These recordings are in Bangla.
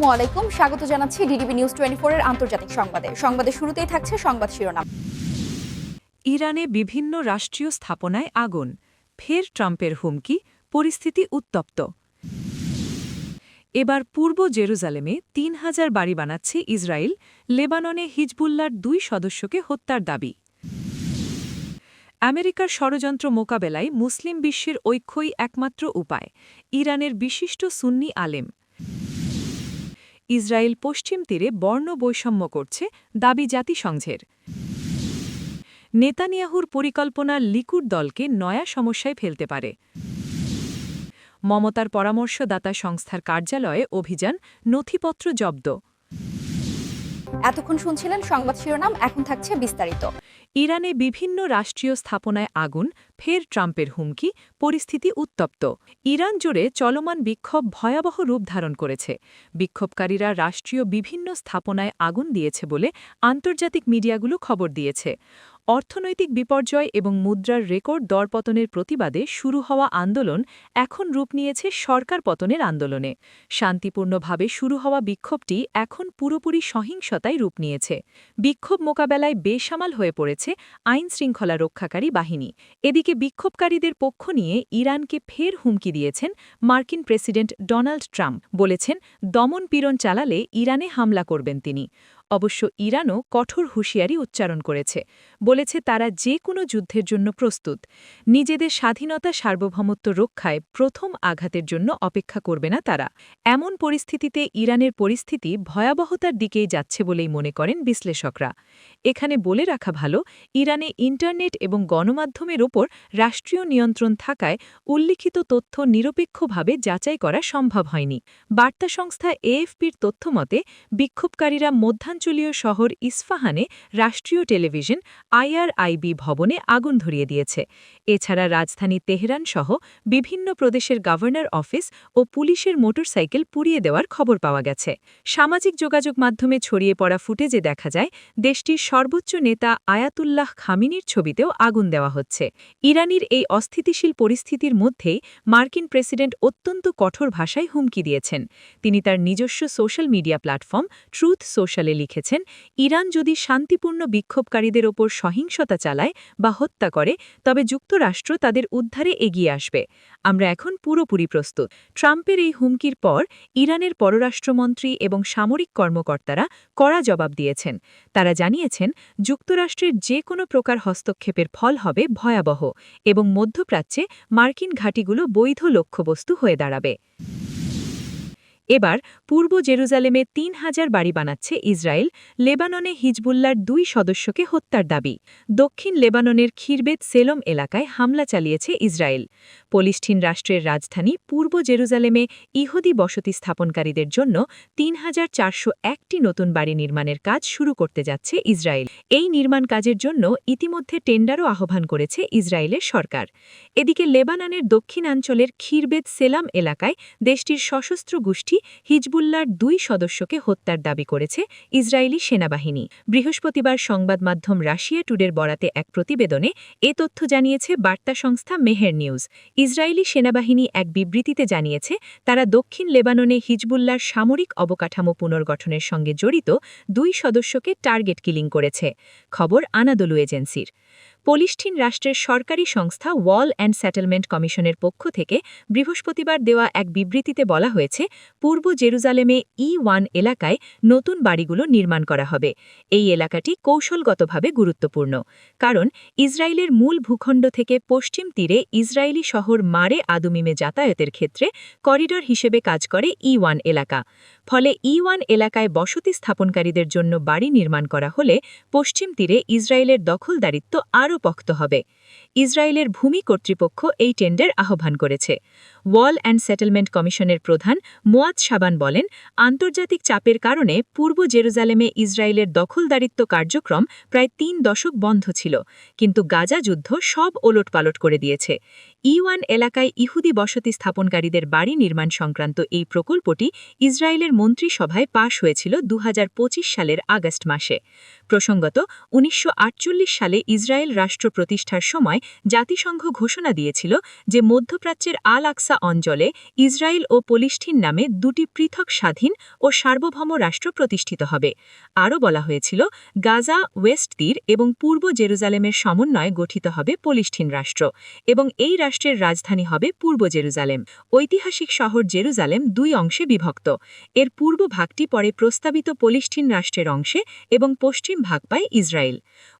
আসসালামু আলাইকুম। স্বাগত জানাচ্ছি ডিডিবি নিউজ টোয়েন্টি এর আন্তর্জাতিক সংবাদে। সংবাদের শুরুতেই থাকছে সংবাদ শিরোনাম। ইরানে বিভিন্ন রাষ্ট্রীয় স্থাপনায় আগুন। ফের ট্রাম্পের হুমকি, পরিস্থিতি উত্তপ্ত। এবার পূর্ব জেরুজালেমে তিন হাজার বাড়ি বানাচ্ছে ইসরায়েল। লেবাননে হিজবুল্লার দুই সদস্যকে হত্যার দাবি। আমেরিকার ষড়যন্ত্র মোকাবেলায় মুসলিম বিশ্বের ঐক্যই একমাত্র উপায়। ইরানের বিশিষ্ট সুন্নি আলেম ইসরায়েল পশ্চিম তীরে বর্ণ বৈষম্য করছে দাবি জাতিসংঘের। নেতানিয়াহুর পরিকল্পনা লিকুড দলকে নয়া সমস্যায় ফেলতে পারে। মমতার পরামর্শদাতা সংস্থার কার্যালয়ে অভিযান নথিপত্র জব্দ। এতক্ষণ শুনছিলেন সংবাদ শিরোনাম, এখন থাকছে বিস্তারিত। ইরানে বিভিন্ন রাষ্ট্রীয় স্থাপনায় আগুন, ফের ট্রাম্পের হুমকি, পরিস্থিতি উত্তপ্ত। ইরান জুড়ে চলমান বিক্ষোভ ভয়াবহ রূপ ধারণ করেছে। বিক্ষোভকারীরা রাষ্ট্রীয় বিভিন্ন স্থাপনায় আগুন দিয়েছে বলে আন্তর্জাতিক মিডিয়াগুলো খবর দিয়েছে। অর্থনৈতিক বিপর্যয় এবং মুদ্রার রেকর্ড দরপতনের প্রতিবাদে শুরু হওয়া আন্দোলন এখন রূপ নিয়েছে সরকার পতনের আন্দোলনে। শান্তিপূর্ণভাবে শুরু হওয়া বিক্ষোভটি এখন পুরোপুরি সহিংসতায় রূপ নিয়েছে। বিক্ষোভ মোকাবেলায় বেসামাল হয়ে পড়েছে আইন শৃঙ্খলা রক্ষাকারী বাহিনী। এদিকে বিক্ষোভকারীদের পক্ষ নিয়ে ইরানকে ফের হুমকি দিয়েছেন মার্কিন প্রেসিডেন্ট ডোনাল্ড ট্রাম্প, বলেছেন, দমন পীড়ন চালালে ইরানে হামলা করবেন তিনি। অবশ্য ইরানও কঠোর হুঁশিয়ারি উচ্চারণ করেছে, বলেছে তারা যে কোনো যুদ্ধের জন্য প্রস্তুত, নিজেদের স্বাধীনতা সার্বভৌমত্ব রক্ষায় প্রথম আঘাতের জন্য অপেক্ষা করবে না তারা। এমন পরিস্থিতিতে ইরানের পরিস্থিতি ভয়াবহতার দিকেই যাচ্ছে বলেই মনে করেন বিশ্লেষকরা। এখানে বলে রাখা ভালো, ইরানে ইন্টারনেট এবং গণমাধ্যমের ওপর রাষ্ট্রীয় নিয়ন্ত্রণ থাকায় উল্লিখিত তথ্য নিরপেক্ষভাবে যাচাই করা সম্ভব হয়নি। বার্তা সংস্থা এএফপির তথ্যমতে বিক্ষোভকারীরা মধ্যাঞ্চলীয় শহর ইস্ফাহানে রাষ্ট্রীয় টেলিভিশন আইআরআইবি ভবনে আগুন ধরিয়ে দিয়েছে। এছাড়া রাজধানী তেহরান সহ বিভিন্ন প্রদেশের গভর্নর অফিস ও পুলিশের মোটরসাইকেল পুড়িয়ে দেওয়ার খবর পাওয়া গেছে। সামাজিক যোগাযোগ মাধ্যমে ছড়িয়ে পড়া ফুটেজে দেখা যায়, দেশটির সর্বোচ্চ নেতা আয়াতুল্লাহ খামিনির ছবিতেও আগুন দেওয়া হচ্ছে। ইরানির এই অস্থিতিশীল পরিস্থিতির মধ্যেই মার্কিন প্রেসিডেন্ট অত্যন্ত কঠোর ভাষায় হুমকি দিয়েছেন। তিনি তার নিজস্ব সোশ্যাল মিডিয়া প্ল্যাটফর্ম ট্রুথ সোশ্যালে লিখেছেন, ইরান যদি শান্তিপূর্ণ বিক্ষোভকারীদের ওপর সহিংসতা চালায় বা হত্যা করে, তবে যুক্তরাষ্ট্র তাদের উদ্ধারে এগিয়ে আসবে। আমরা এখন পুরোপুরি প্রস্তুত। ট্রাম্পের এই হুমকির পর ইরানের পররাষ্ট্রমন্ত্রী এবং সামরিক কর্মকর্তারা কড়া জবাব দিয়েছেন। তারা জানিয়েছেন, যুক্তরাষ্ট্রের যে কোনো প্রকার হস্তক্ষেপের ফল হবে ভয়াবহ এবং মধ্যপ্রাচ্যে মার্কিন ঘাঁটিগুলো বৈধ লক্ষ্যবস্তু হয়ে দাঁড়াবে। এবার পূর্ব জেরুজালেমে তিন হাজার বাড়ি বানাচ্ছে ইসরায়েল, লেবাননে হিজবুল্লার দুই সদস্যকে হত্যার দাবি। দক্ষিণ লেবাননের খিরবেত সেলম এলাকায় হামলা চালিয়েছে ইসরায়েল। পলিষ্ঠিন রাষ্ট্রের রাজধানী পূর্ব জেরুজালেমে ইহুদি বসতি স্থাপনকারীদের জন্য তিন হাজার চারশো একটি নতুন বাড়ি নির্মাণের কাজ শুরু করতে যাচ্ছে ইসরায়েল। এই নির্মাণ কাজের জন্য ইতিমধ্যে টেন্ডারও আহ্বান করেছে ইসরায়েলের সরকার। এদিকে লেবাননের দক্ষিণাঞ্চলের খিরবেত সেলাম এলাকায় দেশটির সশস্ত্র গোষ্ঠী হিজবুল্লার দুই সদস্যকে হত্যার দাবি করেছে ইসরায়েলি সেনাবাহিনী। বৃহস্পতিবার সংবাদ মাধ্যম রাশিয়া টুডের বরাতে এক প্রতিবেদনে এ তথ্য জানিয়েছে বার্তা সংস্থা মেহের নিউজ। ইসরায়েলি সেনাবাহিনী এক বিবৃতিতে জানিয়েছে, তারা দক্ষিণ লেবাননে হিজবুল্লার সামরিক অবকাঠামো পুনর্গঠনের সঙ্গে জড়িত দুই সদস্যকে টার্গেট কিলিং করেছে। খবর আনাদলু এজেন্সির। পলিষ্ঠিন রাষ্ট্রের সরকারি সংস্থা ওয়াল অ্যান্ড সেটেলমেন্ট কমিশনের পক্ষ থেকে বৃহস্পতিবার দেওয়া এক বিবৃতিতে বলা হয়েছে, পূর্ব জেরুজালেমে ই ওয়ান এলাকায় নতুন বাড়িগুলো নির্মাণ করা হবে। এই এলাকাটি কৌশলগতভাবে গুরুত্বপূর্ণ, কারণ ইসরায়েলের মূল ভূখণ্ড থেকে পশ্চিম তীরে ইসরায়েলি শহর মারে আদুমিমে যাতায়াতের ক্ষেত্রে করিডর হিসেবে কাজ করে ই ওয়ান এলাকা। ফলে ই ওয়ান এলাকায় বসতি স্থাপনকারীদের জন্য বাড়ি নির্মাণ করা হলে পশ্চিম তীরে ইসরায়েলের দখলদারিত্ব আরও পক্ত হবে। ইসরায়েলের ভূমি কর্তৃপক্ষ এই টেন্ডার আহ্বান করেছে। ওয়াল অ্যান্ড সেটেলমেন্ট কমিশনের প্রধান মোয়াদ সাবান বলেন, আন্তর্জাতিক চাপের কারণে পূর্ব জেরুজালেমে ইসরায়েলের দখলদারিত্ব কার্যক্রম প্রায় তিন দশক বন্ধ ছিল, কিন্তু গাজা যুদ্ধ সব ওলটপালট করে দিয়েছে। ইওয়ান এলাকায় ইহুদি বসতি স্থাপনকারীদের বাড়ি নির্মাণ সংক্রান্ত এই প্রকল্পটি ইসরায়েলের মন্ত্রিসভায় পাশ হয়েছিল দু সালের আগস্ট মাসে। প্রসঙ্গত, উনিশশো সালে ইসরায়েল রাষ্ট্র প্রতিষ্ঠার সময় জাতিসংঘ ঘোষণা দিয়েছিল যে মধ্যপ্রাচ্যের আল আকসা অঞ্চলে ইসরায়েল ও পলিষ্ঠিন নামে দুটি পৃথক স্বাধীন ও সার্বভৌম রাষ্ট্র প্রতিষ্ঠিত হবে। আরও বলা হয়েছিল, গাজা, ওয়েস্ট তীর এবং পূর্ব জেরুজালেমের সমন্বয়ে গঠিত হবে পলিষ্ঠিন রাষ্ট্র এবং এই রাষ্ট্রের রাজধানী হবে পূর্ব জেরুজালেম। ঐতিহাসিক শহর জেরুজালেম দুই অংশে বিভক্ত। এর পূর্ব ভাগটি পরে প্রস্তাবিত পলিষ্ঠিন রাষ্ট্রের অংশে এবং পশ্চিম ভাগ পায় ইসরায়েল।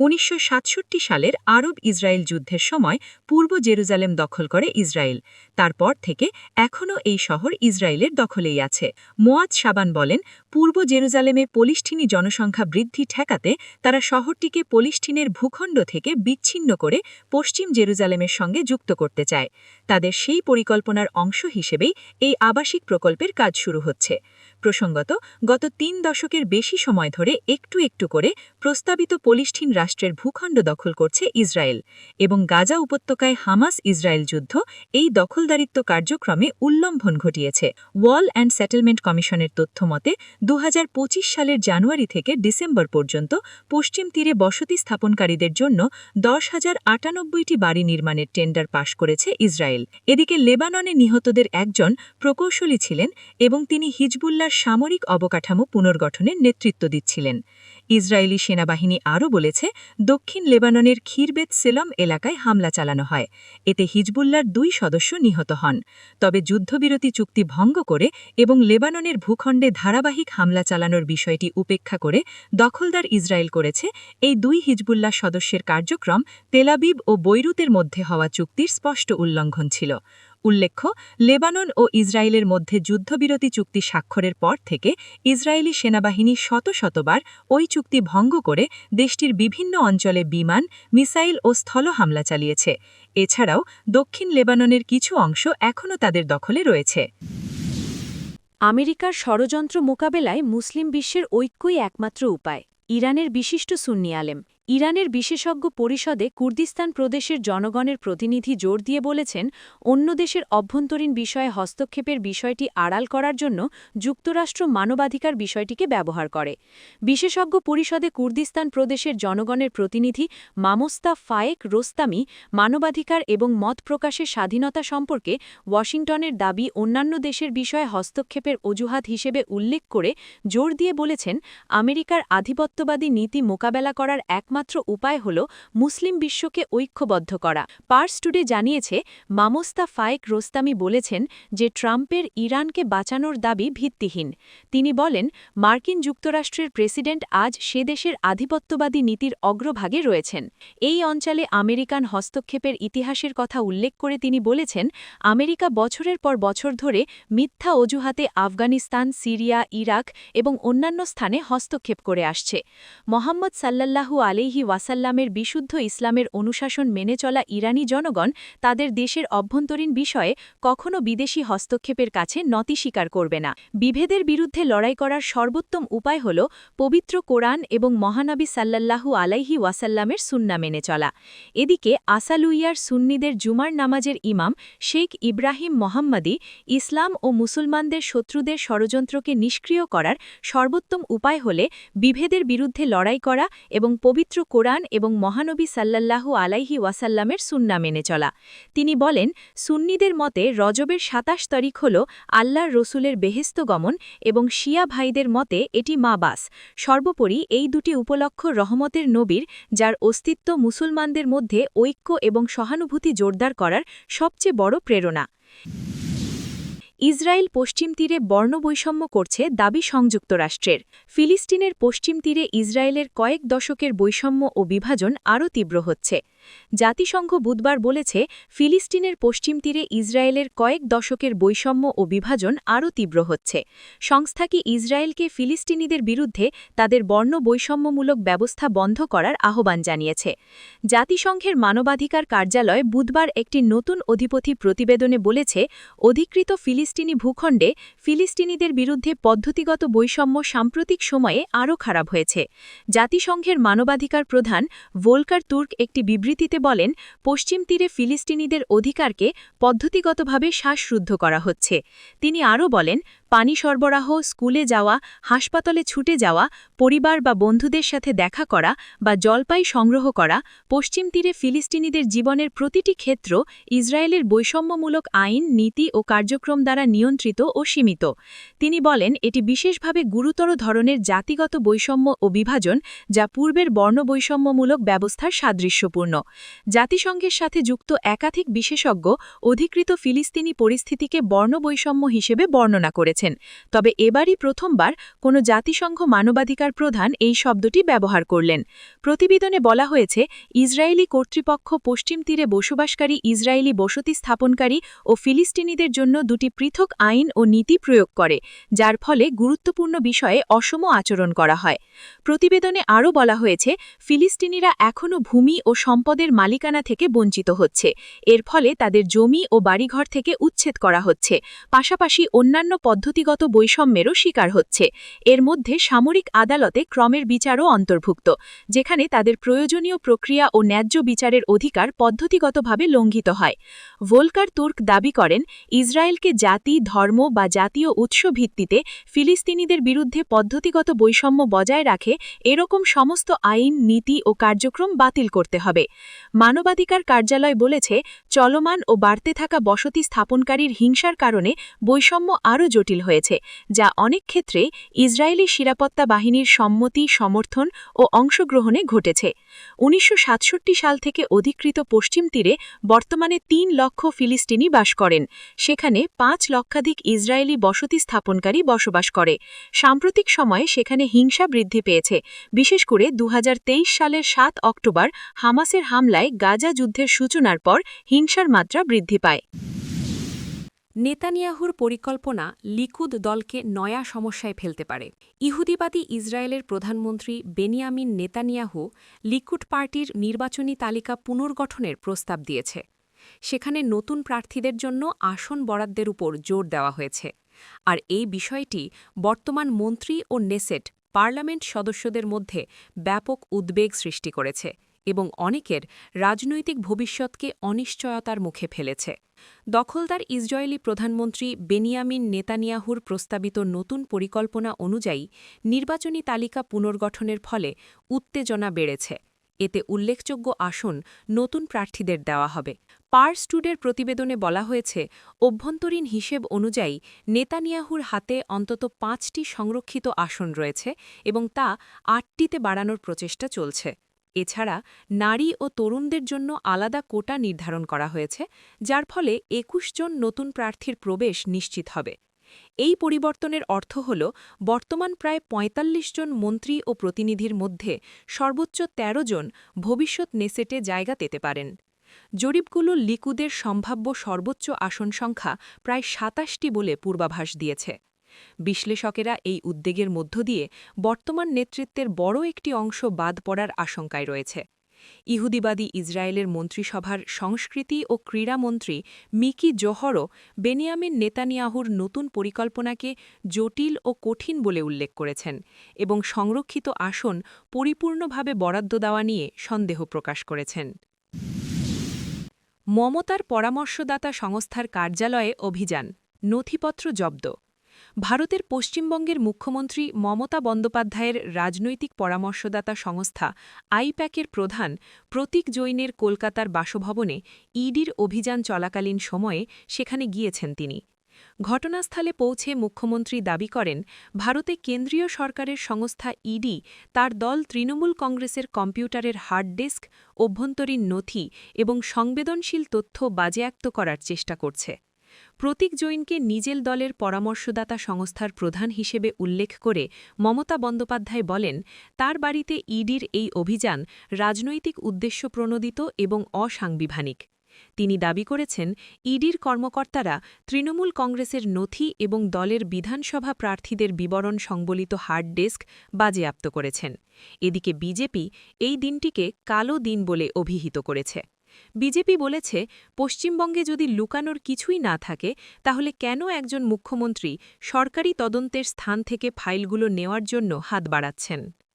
উনিশশো সাতষট্টি সালের আরব ইসরায়েল যুদ্ধের সময় পূর্ব জেরুজালেম দখল করে ইসরায়েল। তারপর থেকে এখনও এই শহর ইসরায়েলের দখলেই আছে। মোয়াজ সাবান বলেন, পূর্ব জেরুজালেমে পলিষ্ঠিনী জনসংখ্যা বৃদ্ধি ঠেকাতে তারা শহরটিকে পলিষ্ঠিনের ভূখণ্ড থেকে বিচ্ছিন্ন করে পশ্চিম জেরুজালেমের সঙ্গে যুক্ত করতে চায়। তাদের সেই পরিকল্পনার অংশ হিসেবেই এই আবাসিক প্রকল্পের কাজ শুরু হচ্ছে। প্রসঙ্গত, গত তিন দশকের বেশি সময় ধরে একটু একটু করে প্রস্তাবিত পলিষ্ঠিন রাষ্ট্রের ভূখণ্ড দখল করছে ইসরায়েল এবং গাজা উপত্যকায় হামাস ইসরায়েল যুদ্ধ এই দখলদারিত্ব কার্যক্রমে উল্লম্ঘন ঘটিয়েছে। ওয়াল অ্যান্ড সেটেলমেন্ট কমিশনের তথ্য মতে দু সালের জানুয়ারি থেকে ডিসেম্বর পর্যন্ত পশ্চিম তীরে বসতি স্থাপনকারীদের জন্য দশ হাজার আটানব্বইটি বাড়ি নির্মাণের টেন্ডার পাশ করেছে ইসরায়েল। এদিকে লেবাননে নিহতদের একজন প্রকৌশলী ছিলেন এবং তিনি হিজবুল্লার সামরিক অবকাঠামো পুনর্গঠনের নেতৃত্ব দিচ্ছিলেন। ইসরায়েলি সেনাবাহিনী আরও বলেছে, দক্ষিণ লেবাননের খিরবেত সেলম এলাকায় হামলা চালানো হয়। এতে হিজবুল্লার দুই সদস্য নিহত হন। তবে যুদ্ধবিরতি চুক্তি ভঙ্গ করে এবং লেবাননের ভূখণ্ডে ধারাবাহিক হামলা চালানোর বিষয়টি উপেক্ষা করে দখলদার ইসরায়েল করেছে, এই দুই হিজবুল্লাহ সদস্যের কার্যক্রম তেলাবিব ও বৈরুতের মধ্যে হওয়া চুক্তির স্পষ্ট উল্লঙ্ঘন ছিল। উল্লেখ্য, লেবানন ও ইসরায়েলের মধ্যে যুদ্ধবিরতি চুক্তি স্বাক্ষরের পর থেকে ইসরায়েলি সেনাবাহিনী শত শতবার ওই চুক্তি ভঙ্গ করে দেশটির বিভিন্ন অঞ্চলে বিমান, মিসাইল ও স্থল হামলা চালিয়েছে। এছাড়াও দক্ষিণ লেবাননের কিছু অংশ এখনও তাদের দখলে রয়েছে। আমেরিকার ষড়যন্ত্র মোকাবেলায় মুসলিম বিশ্বের ঐক্যই একমাত্র উপায়, ইরানের বিশিষ্ট সুন্নি আলেম। ইরানের বিশেষজ্ঞ পরিষদে কুর্দিস্তান প্রদেশের জনগণের প্রতিনিধি জোর দিয়ে বলেছেন, অন্য দেশের অভ্যন্তরীণ বিষয়ে হস্তক্ষেপের বিষয়টি আড়াল করার জন্য যুক্তরাষ্ট্র মানবাধিকার বিষয়টিকে ব্যবহার করে। বিশেষজ্ঞ পরিষদে কুর্দিস্তান প্রদেশের জনগণের প্রতিনিধি মামোস্তা ফায়েক রোস্তামি, মানবাধিকার এবং মত প্রকাশের স্বাধীনতা সম্পর্কে ওয়াশিংটনের দাবি অন্যান্য দেশের বিষয়ে হস্তক্ষেপের অজুহাত হিসেবে উল্লেখ করে জোর দিয়ে বলেছেন, আমেরিকার আধিপত্যবাদী নীতি মোকাবেলা করার এক একমাত্র উপায় হল মুসলিম বিশ্বকে ঐক্যবদ্ধ করা। পার্স টুডে জানিয়েছে মামোস্তা ফায়েক রোস্তামি বলেছেন যে ট্রাম্পের ইরানকে বাঁচানোর দাবি ভিত্তিহীন। তিনি বলেন, মার্কিন যুক্তরাষ্ট্রের প্রেসিডেন্ট আজ সে দেশের আধিপত্যবাদী নীতির অগ্রভাগে রয়েছেন। এই অঞ্চলে আমেরিকান হস্তক্ষেপের ইতিহাসের কথা উল্লেখ করে তিনি বলেছেন, আমেরিকা বছরের পর বছর ধরে মিথ্যা অজুহাতে আফগানিস্তান, সিরিয়া, ইরাক এবং অন্যান্য স্থানে হস্তক্ষেপ করে আসছে। মোহাম্মদ সাল্লাল্লাহু আলিহি ওয়াসাল্লামের বিশুদ্ধ ইসলামের অনুশাসন মেনে চলা ইরানি জনগণ তাদের দেশের অভ্যন্তরীণ বিষয়ে কখনও বিদেশি হস্তক্ষেপের কাছে নতি স্বীকার করবে না। বিভেদের বিরুদ্ধে লড়াই করার সর্বোত্তম উপায় হল পবিত্র কোরআন এবং মহানবী সাল্লাল্লাহু আলাইহি ওয়াসাল্লামের সুন্না মেনে চলা। এদিকে আসালুইয়ার সুন্নিদের জুমার নামাজের ইমাম শেখ ইব্রাহিম মোহাম্মদী ইসলাম ও মুসলমানদের শত্রুদের ষড়যন্ত্রকে নিষ্ক্রিয় করার সর্বোত্তম উপায় হলে বিভেদের বিরুদ্ধে লড়াই করা এবং পবিত্র কোরআন এবং মহানবী সাল্লাল্লাহু আলাইহি ওয়াসাল্লামের সুন্না মেনে চলা। তিনি বলেন, সুন্নিদের মতে রজবের সাতাশ তারিখ হল আল্লাহর রসুলের বেহেস্ত গমন এবং শিয়া ভাইদের মতে এটি মাবাস সর্বোপরি এই দুটি উপলক্ষ রহমতের নবীর, যার অস্তিত্ব মুসলমানদের মধ্যে ঐক্য এবং সহানুভূতি জোরদার করার সবচেয়ে বড় প্রেরণা। ইসরায়েল পশ্চিম তীরে বর্ণবৈষম্য করছে দাবি সংযুক্ত রাষ্ট্রের ফিলিস্তিনের পশ্চিম তীরে ইসরায়েলের কয়েক দশকের বৈষম্য ও বিভাজন আরও তীব্র হচ্ছে। জাতিসংঘ বুধবার বলেছে, ফিলিস্তিনের পশ্চিম তীরে ইসরায়েলের কয়েক দশকের বৈষম্য ও বিভাজন আরও তীব্র হচ্ছে। সংস্থাটি ইসরায়েলকে ফিলিস্তিনিদের বিরুদ্ধে তাদের বর্ণ বৈষম্যমূলক ব্যবস্থা বন্ধ করার আহ্বান জানিয়েছে? জাতিসংঘের মানবাধিকার কার্যালয় বুধবার একটি নতুন অধিপতি প্রতিবেদনে বলেছে, অধিকৃত ফিলিস্তিনি ভূখণ্ডে ফিলিস্তিনিদের বিরুদ্ধে পদ্ধতিগত বৈষম্য সাম্প্রতিক সময়ে আরও খারাপ হয়েছে। জাতিসংঘের মানবাধিকার প্রধান ভোলকার তুর্ক একটি বিবৃতিতে বলেন, পশ্চিম তীরে ফিলিস্তিনিদের অধিকারকে পদ্ধতিগতভাবে শ্বাসরুদ্ধ করা হচ্ছে। তিনি আরও বলেন পানি সরবরাহ, স্কুলে যাওয়া, হাসপাতালে ছুটে যাওয়া, পরিবার বা বন্ধুদের সাথে দেখা করা বা জলপাই সংগ্রহ করা, পশ্চিম তীরে ফিলিস্তিনিদের জীবনের প্রতিটি ক্ষেত্র ইসরায়েলের বৈষম্যমূলক আইন, নীতি ও কার্যক্রম দ্বারা নিয়ন্ত্রিত ও সীমিত। তিনি বলেন, এটি বিশেষভাবে গুরুতর ধরনের জাতিগত বৈষম্য ও বিভাজন যা পূর্বের বর্ণবৈষম্যমূলক ব্যবস্থার সাদৃশ্যপূর্ণ। জাতিসংঘের সাথে যুক্ত একাধিক বিশেষজ্ঞ অধিকৃত ফিলিস্তিনি পরিস্থিতিকে বর্ণবৈষম্য হিসেবে বর্ণনা করেছেন। তবে এবারই প্রথমবার কোনো জাতিসংঘ মানবাধিকার প্রধান এই শব্দটি ব্যবহার করলেন। প্রতিবেদনে বলা হয়েছে, ইসরায়েলি কর্তৃপক্ষ পশ্চিম তীরে বসবাসকারী ইসরায়েলি বসতি স্থাপনকারী ও ফিলিস্তিনিদের জন্য দুটি পৃথক আইন ও নীতি প্রয়োগ করে, যার ফলে গুরুত্বপূর্ণ বিষয়ে অসম আচরণ করা হয়। প্রতিবেদনে আরও বলা হয়েছে, ফিলিস্তিনিরা এখনও ভূমি ও সম্পদের মালিকানা থেকে বঞ্চিত হচ্ছে। এর ফলে তাদের জমি ও বাড়িঘর থেকে উচ্ছেদ করা হচ্ছে। পাশাপাশি অন্যান্য পদ্ধতিগত বৈষম্যেরও শিকার হচ্ছে। এর মধ্যে সামরিক আদালতে ক্রমের বিচারও অন্তর্ভুক্ত, যেখানে তাদের প্রয়োজনীয় প্রক্রিয়া ও ন্যায্য বিচারের অধিকার পদ্ধতিগতভাবে লঙ্ঘিত হয়। ভোলকার তুর্ক দাবি করেন, ইসরায়েলকে জাতি, ধর্ম বা জাতীয় উৎস ভিত্তিতে ফিলিস্তিনিদের বিরুদ্ধে পদ্ধতিগত বৈষম্য বজায় রাখে এরকম সমস্ত আইন, নীতি ও কার্যক্রম বাতিল করতে হবে। মানবাধিকার কার্যালয় বলেছে চলমান ও বাড়তে থাকা বসতি স্থাপনকারীর হিংসার কারণে বৈষম্য আরও জটিল হয়েছে, যা অনেক ক্ষেত্রে ইসরায়েলি নিরাপত্তা বাহিনীর সম্মতি, সমর্থন ও অংশগ্রহণে ঘটেছে। উনিশশো সাতষট্টি সাল থেকে অধিকৃত পশ্চিম তীরে বর্তমানে তিন লক্ষ ফিলিস্তিনি বাস করেন, সেখানে পাঁচ লক্ষাধিক ইসরায়েলি বসতি স্থাপনকারী বসবাস করে। সাম্প্রতিক সময়ে সেখানে হিংসা বৃদ্ধি পেয়েছে, বিশেষ করে দু হাজার তেইশ সালের সাত অক্টোবর হামাসের হামলায় গাজা যুদ্ধের সূচনার পর হিংসার মাত্রা বৃদ্ধি পায়। নেতানিয়াহুর পরিকল্পনা লিকুদ দলকে নয়া সমস্যায় ফেলতে পারে। ইহুদিবাদী ইসরায়েলের প্রধানমন্ত্রী বেনিয়ামিন নেতানিয়াহু লিকুড পার্টির নির্বাচনী তালিকা পুনর্গঠনের প্রস্তাব দিয়েছে। সেখানে নতুন প্রার্থীদের জন্য আসন বরাদ্দের উপর জোর দেওয়া হয়েছে। আর এই বিষয়টি বর্তমান মন্ত্রী ও নেসেট পার্লামেন্ট সদস্যদের মধ্যে ব্যাপক উদ্বেগ সৃষ্টি করেছে। এবং অনেকের রাজনৈতিক ভবিষ্যৎকে অনিশ্চয়তার মুখে ফেলেছে। দখলদার ইসরায়েলি প্রধানমন্ত্রী বেনিয়ামিন নেতানিয়াহুর প্রস্তাবিত নতুন পরিকল্পনা অনুযায়ী নির্বাচনী তালিকা পুনর্গঠনের ফলে উত্তেজনা বেড়েছে। এতে উল্লেখযোগ্য আসন নতুন প্রার্থীদের দেওয়া হবে। পার স্টুডের প্রতিবেদনে বলা হয়েছে, অভ্যন্তরীণ হিসেব অনুযায়ী নেতানিয়াহুর হাতে অন্তত পাঁচটি সংরক্ষিত আসন রয়েছে এবং তা আটটিতে বাড়ানোর প্রচেষ্টা চলছে। এছাড়া নারী ও তরুণদের জন্য আলাদা কোটা নির্ধারণ করা হয়েছে, যার ফলে একুশ জন নতুন প্রার্থীর প্রবেশ নিশ্চিত হবে। এই পরিবর্তনের অর্থ হল, বর্তমান প্রায় ৪৫ জন মন্ত্রী ও প্রতিনিধির মধ্যে সর্বোচ্চ ১৩ জন ভবিষ্যৎ নেসেটে জায়গা পেতে পারেন। জরিপগুলো লিকুদের সম্ভাব্য সর্বোচ্চ আসন সংখ্যা প্রায় সাতাশটি বলে পূর্বাভাস দিয়েছে। বিশ্লেষকেরা এই উদ্বেগের মধ্য দিয়ে বর্তমান নেতৃত্বের বড় একটি অংশ বাদ পড়ার আশঙ্কায় রয়েছে। ইহুদিবাদী ইসরায়েলের মন্ত্রিসভার সংস্কৃতি ও ক্রীড়ামন্ত্রী মিকি জোহরও বেনিয়ামিন নেতানিয়াহুর নতুন পরিকল্পনাকে জটিল ও কঠিন বলে উল্লেখ করেছেন এবং সংরক্ষিত আসন পরিপূর্ণভাবে বরাদ্দ দেওয়া নিয়ে সন্দেহ প্রকাশ করেছেন। মমতার পরামর্শদাতা সংস্থার কার্যালয়ে অভিযান, নথিপত্র জব্দ। ভারতের পশ্চিমবঙ্গের মুখ্যমন্ত্রী মমতা বন্দ্যোপাধ্যায়ের রাজনৈতিক পরামর্শদাতা সংস্থা আইপ্যাকের প্রধান প্রতীক জৈনের কলকাতার বাসভবনে ইডির অভিযান চলাকালীন সময়ে সেখানে গিয়েছেন তিনি। ঘটনাস্থলে পৌঁছে মুখ্যমন্ত্রী দাবি করেন, ভারতে কেন্দ্রীয় সরকারের সংস্থা ইডি তার দল তৃণমূল কংগ্রেসের কম্পিউটারের হার্ড ডিস্ক, অভ্যন্তরীণ নথি এবং সংবেদনশীল তথ্য বাজেয়াপ্ত করার চেষ্টা করছে। প্রতীক জৈনকে নিজের দলের পরামর্শদাতা সংস্থার প্রধান হিসেবে উল্লেখ করে মমতা বন্দ্যোপাধ্যায় বলেন, তার বাড়িতে ইডির এই অভিযান রাজনৈতিক উদ্দেশ্য প্রণোদিত এবং অসাংবিধানিক। তিনি দাবি করেছেন, ইডির কর্মকর্তারা তৃণমূল কংগ্রেসের নথি এবং দলের বিধানসভা প্রার্থীদের বিবরণ সংবলিত হার্ড ডেস্ক বাজেয়াপ্ত করেছেন। এদিকে বিজেপি এই দিনটিকে কালো দিন বলে অভিহিত করেছে। বিজেপি বলেছে, পশ্চিমবঙ্গে যদি লুকানোর কিছুই না থাকে, তাহলে কেন একজন মুখ্যমন্ত্রী সরকারি তদন্তের স্থান থেকে ফাইলগুলো নেওয়ার জন্য হাত বাড়াচ্ছেন?